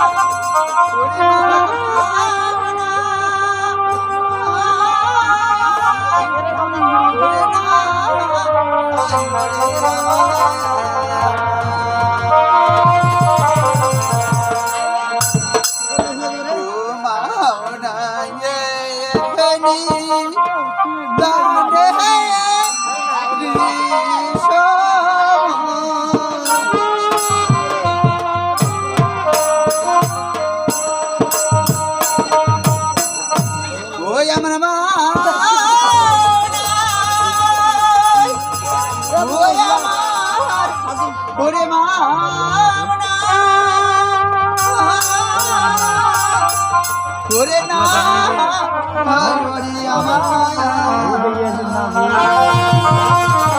ওই ওরে মা ওরে না ওরে ওই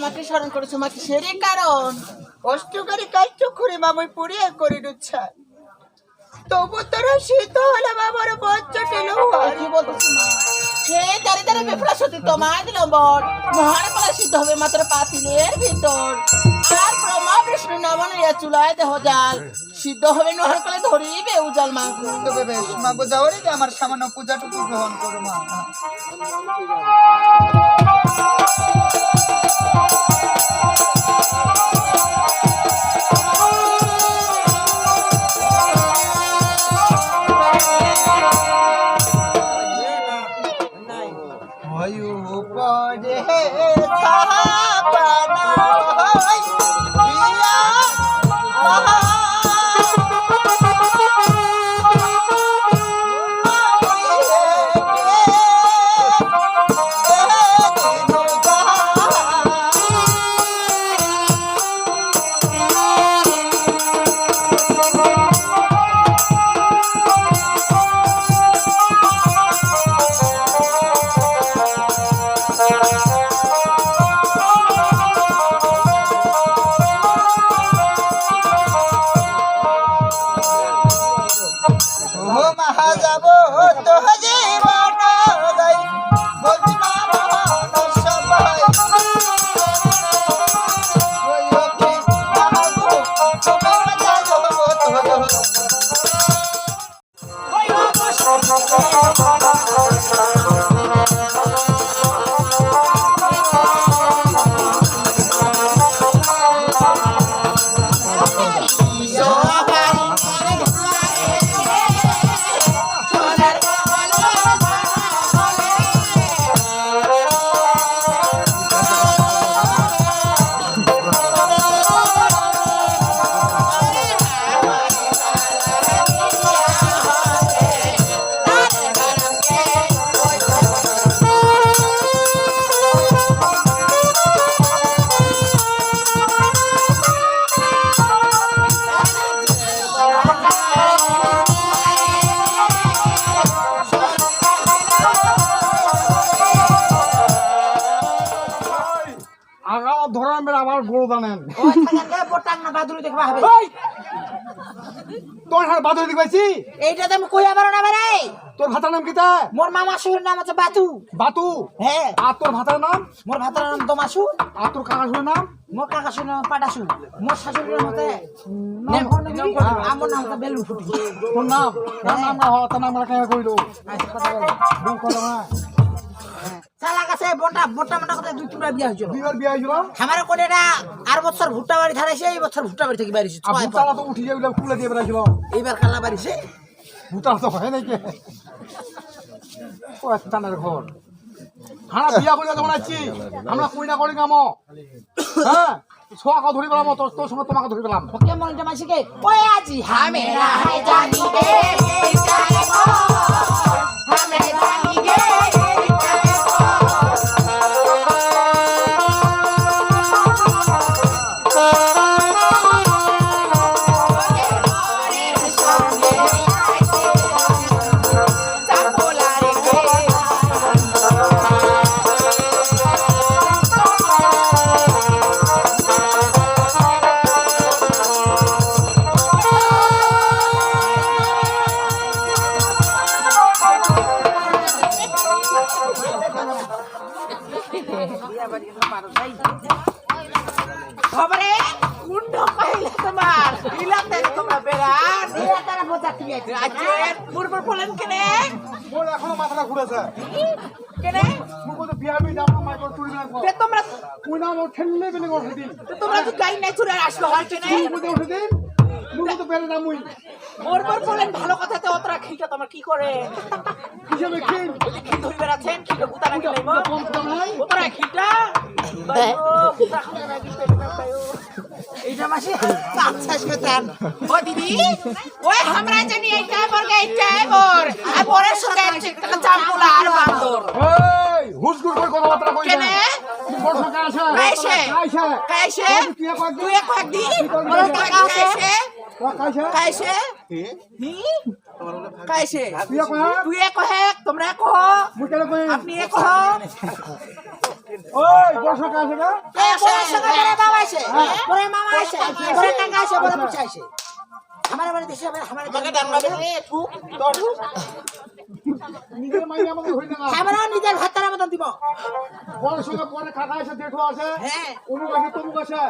আমাকে স্মরণ করেছ মা কিসেরই কারণ অষ্টকারী কাজ করে মামই পুড়িয়ে করে দিচ্ছে তবু তোরা শীত হলে বাবার আর কি বলতেছি মা? সে দাঁড়িয়ে দাঁড়িয়ে বেফলা সত্যি তোমায় দিল বট মহান কলা সিদ্ধ হবে মাত্র পাতিলের ভিতর। আর ব্রহ্মা বিষ্ণু নমন ইয়া চুলায় দেহ জাল। সিদ্ধ হবে নহর কলে ধরিবে উজাল মাগু। তবে বেশ মাগো যাও রে আমার সামান্য পূজাটুকু গ্রহণ করো মা। ধরান বেড়া আমার গরু দানেন! তোর হার বাদুরি দেখবাইছি এইটা তো আমি কইয়া পারো না বারে তোর ভাতার নাম কিতা মোর মামা শুর নাম হচ্ছে বাতু বাতু হ্যাঁ আর তোর ভাতার নাম? মোর ভাতার নাম দমাসু আর তোর কাকাশুর নাম? মোর কাকা শুর নাম পাটাসু মোর শাশুড়ির নাম আমার নাম হচ্ছে বেলু ফুটি তোর নাম নাম? না হওয়া তার নাম রাখা কইলো আচ্ছা, কথা বলো। বল কথা না চালা কাছে বোটা বোটা মোটা কথা দুই টুকরা বিয়া হয়েছিল। দুইবার বিয়ে হয়েছিল? আমার কোনে এটা আর বছর ভুট্টা বাড়ি ধারাইছে এই বছর ভুট্টা বাড়ি থেকে বাড়িছে আর ভুতালা তো উঠি যাবে কুলে দিয়ে বেড়াইছিল। এইবার কাল্লা বাড়িছে। ভুতালা তো হয় নাকি ও স্থানের ঘর। আমরা বিয়া করে যখন আসছি আমরা কইনা করি কাম হ্যাঁ? ছোয়াকে ধরি পেলাম তোর তোর সঙ্গে তোমাকে ধরি পেলাম। ওকে মনটা মাসিকে ওই আজি হামেরা হাই জানি গে খবরে কুন্ড কইলা তোমার। ইলাতে তোমরা বেড়ান ইলা তারা বোঝা কি আছে আজকে মুরমুর বলেন কেনে? মোর এখনও মাথাটা ঘুরেছে। কেনে? মোর কত বিয়া না তে তোমরা কই না ঠেললে বেলে উঠে দিন তোমরা তো গাই নাই চুরে আসলো হয় কেনে? তুই কইতে দিন মোর কত বেলে না মুই। মুরমুর বলেন ভালো কথাতে অতরা খিটা তোমার কি করে? হিসেবে খিন কি ধরে বেড়াচ্ছেন? গুতা নাকি লাইমো নাই অতরা খিটা মাসে আচ্ছা শয়তান ও দিদি ওই আমরা জানি এইটা বর্গ এইটা বর আর পরের সঙ্গে চাম্পুলা আর বান্দর এই হুসগুর করে কথাবার্তা কই কেনে? মোর সঙ্গে আছে কাইছে কাইছে কাইছে তুই টাকা কাইছে কাইছে হি কাইছে কহে তোমরা কহ আপনি কহ ওই বর্ষা কাইছে না? পরে পরে বাবা আইছে পরে মামা আইছে পরে কাকা আইছে পরে পুচা আইছে আমার বাড়ি দেশে আমার আমরা নিজের ভাতার মতন দিব। বড় সঙ্গে পরে কাকা আছে জেঠু আছে হ্যাঁ। অমুক আছে তমুক আছে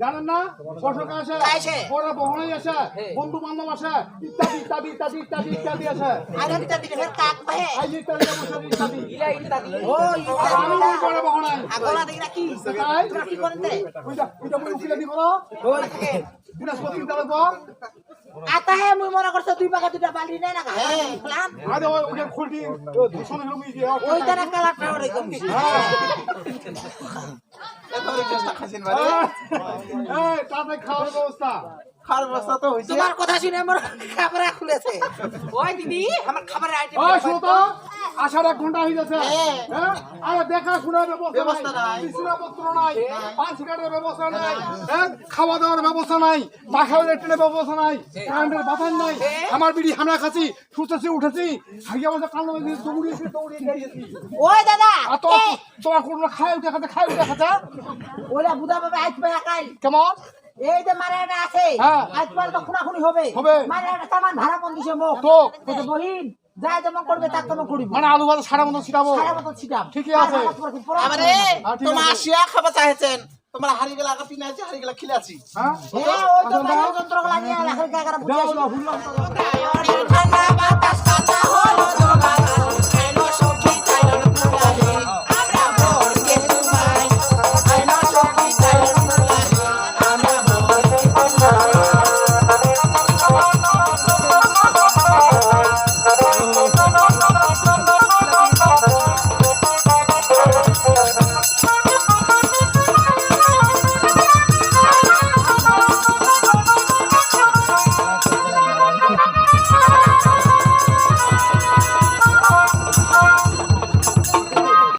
জানেন না? বর্ষকা আছে। বড় বহনই আছে বন্ধু বান্ধব আছে ইত্যাদি ইত্যাদি ইত্যাদি ইত্যাদি ইত্যাদি আছে। আগে ইত্যাদি ফের কাক কহে আই ইত্যাদি ইত্যাদি ইত্যাদি। ইলা ইত্যাদি। ও ইত্যাদি বড় বহনাই আগলা দেখি না কি? তাই? তোরা কি করতে ওইটা ওইটা মুই উকিলে দি করো ওই থাকে বৃহস্পতি তাহলে কর। আতা হে মুই মনে করছে দুই পাকা দুটা বালি নাই না প্লান আরে ওই ওটা খুলটি দূষণ হলো মুই যে ওই তারা কালার টাওয়ার একদম এই তাতে খাওয়ার ব্যবস্থা। তোমার কথা শুনে আমার খাবার খুলেছে। ওই দিদি আমার খাবারের আইটেম ওই শোতো আসার এক ঘণ্টা হয়ে গেছে। হ্যাঁ। দেখা শোনার ব্যবস্থা নাই। বিছানাপত্র নাই। পাঁচ সিগারেটের ব্যবস্থা নাই। হ্যাঁ? খাওয়া দাওয়ার ব্যবস্থা নাই। পাখা ইলেকট্রিকের ব্যবস্থা নাই। কারেন্টের বাতাস নাই। আমার বিড়ি আমরা খাচ্ছি সুতেছি উঠেছি। বেঁধে দৌড়িয়ে ওই দাদা আর তো তোমার কোনো খায় উঠে খাতে খায় উঠে খাতে ওরা বুদা বাবা আইস কেমন? এই যে মারা এটা আছে হ্যাঁ। আজ পরে তো খুনাখুনি হবে। হবে। মারা ভাড়া কোন দিছে মোক তো। বহিন যা যেমন করবে তার তেমন করিব। মানে আলু ভাজা সারা মতো ছিটাবো। সারা মতো ছিটাম। ঠিকই আছে। আমারে হ্যাঁ, তোমার আছে। আসিয়া খাবার চাইছেন। তোমার হারি গেলা আগা পিনা আছে হারি গেলা খিলে আছি। হ্যাঁ। হ্যাঁ ওই তো নিয়ে। যাও ভুললাম ঠান্ডা বাতাস কাটা হলো তোমার